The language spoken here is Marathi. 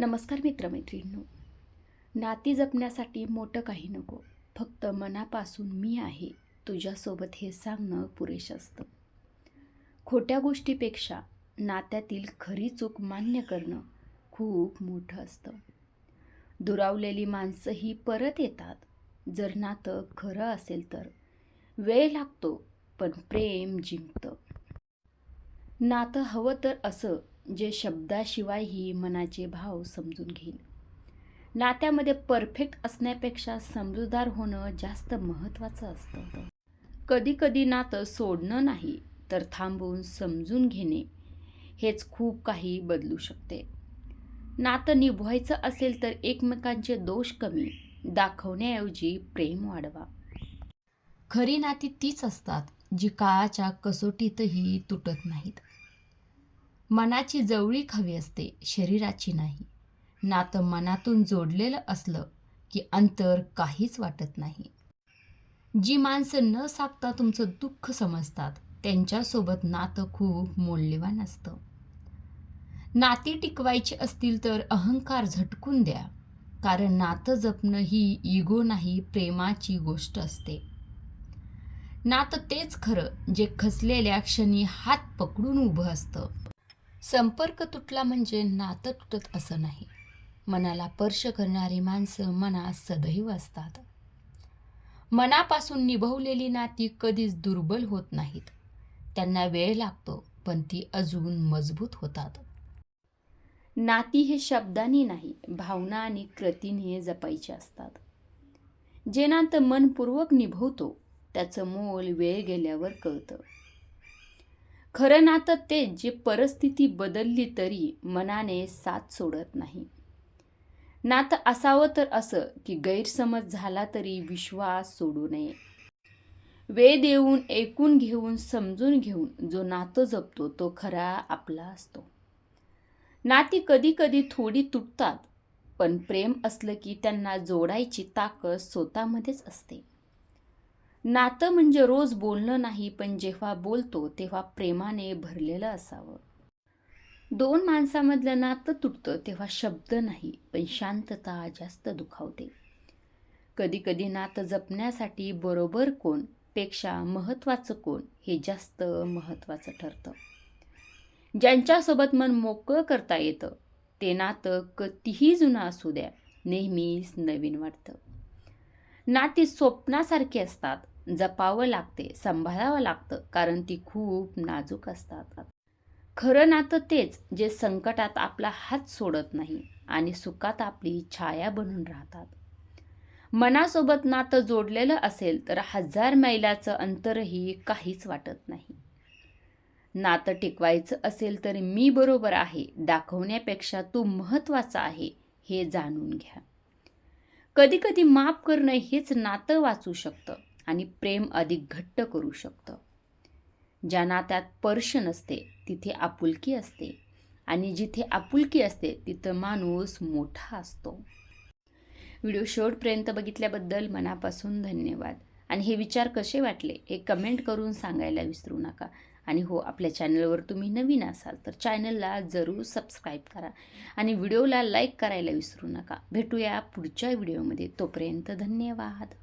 नमस्कार मित्रमैत्रिणींनो. नाती जपण्यासाठी मोठं काही नको. फक्त मनापासून मी आहे तुझ्यासोबत हे सांगणं पुरेश असतं. खोट्या गोष्टीपेक्षा नात्यातील खरी चूक मान्य करणं खूप मोठं असतं. दुरावलेली माणसंही परत येतात. जर नातं खरं असेल तर. वेळ लागतो पण प्रेम जिंकतं. नातं हवं तर असं जे शब्दाशिवायही मनाचे भाव समजून घेईल. नात्यामध्ये परफेक्ट असण्यापेक्षा समजूदार होणं जास्त महत्त्वाचं असतं. कधी कधी नातं सोडणं नाही तर थांबून समजून घेणे हेच खूप काही बदलू शकते. नातं निभवायचं असेल तर एकमेकांचे दोष कमी दाखवण्याऐवजी प्रेम वाढवा. खरी नाती तीच असतात जी काळाच्या कसोटीतही तुटत नाहीत. मनाची जवळीक हवी असते शरीराची नाही. नातं मनातून जोडलेलं असलं की अंतर काहीच वाटत नाही. जी माणसं न सागता तुमचं दुःख समजतात त्यांच्यासोबत नातं खूप मौल्यवान असतं. नाती टिकवायची असतील तर अहंकार झटकून द्या कारण नातं जपणं ही इगो नाही प्रेमाची गोष्ट असते. नातं तेच खरं जे खचलेल्या क्षणी हात पकडून उभं असतं. संपर्क तुटला म्हणजे नातं तुटत असं नाही. मनाला स्पर्श करणारी माणसं मनात सदैव असतात. मनापासून निभवलेली नाती कधीच दुर्बल होत नाहीत. त्यांना वेळ लागतो पण ती अजून मजबूत होतात. नाती हे शब्दांनी नाही भावना आणि कृतीने जपायचे असतात. जे नातं मनपूर्वक निभवतो त्याचं मोल वेळ गेल्यावर कळतं. खरं नातं ते जे परिस्थिती बदलली तरी मनाने साथ सोडत नाही. नातं असावं तर असं की गैरसमज झाला तरी विश्वास सोडू नये. वेळ देऊन ऐकून घेऊन समजून घेऊन जो नातं जपतो तो खरा आपला असतो. नाती कधी कधी थोडी तुटतात पण प्रेम असलं की त्यांना जोडायची ताकद स्वतःमध्येच असते. नातं म्हणजे रोज बोलणं नाही पण जेव्हा बोलतो तेव्हा प्रेमाने भरलेलं असावं. दोन माणसामधलं नातं तुटतं तेव्हा शब्द नाही पण शांतता जास्त दुखावते. कधी कधी नातं जपण्यासाठी बरोबर कोणपेक्षा महत्त्वाचं कोण हे जास्त महत्त्वाचं ठरतं. ज्यांच्यासोबत मन मोकळं करता येतं ते नातं कतीही जुनं असू द्या नेहमीच नवीन वाटतं. नाती स्वप्नासारखी असतात जपावं लागते सांभाळावं लागतं कारण ती खूप नाजूक असतात. खरं नातं तेच जे संकटात आपला हात सोडत नाही आणि सुखात आपली छाया बनून राहतात. मनासोबत नातं जोडलेलं असेल तर हजार मैलाचं अंतरही काहीच वाटत नाही. नातं टिकवायचं असेल तर मी बरोबर आहे दाखवण्यापेक्षा तू महत्त्वाचा आहे हे जाणून घ्या. कधी कधी माफ करणं हेच नातं वाचू शकतं. आणि प्रेम अधिक घट्ट करू शकतं. ज्या नात्यात पर्श नसते तिथे आपुलकी असते. आणि जिथे आपुलकी असते तिथं माणूस मोठा असतो. व्हिडिओ शेवटपर्यंत बघितल्याबद्दल मनापासून धन्यवाद. आणि हे विचार कसे वाटले हे कमेंट करून सांगायला विसरू नका. आणि हो आपल्या चॅनलवर तुम्ही नवीन असाल तर चॅनलला जरूर सबस्क्राईब करा. आणि व्हिडिओला लाईक करायला विसरू नका. भेटूया पुढच्या व्हिडिओमध्ये. तोपर्यंत धन्यवाद.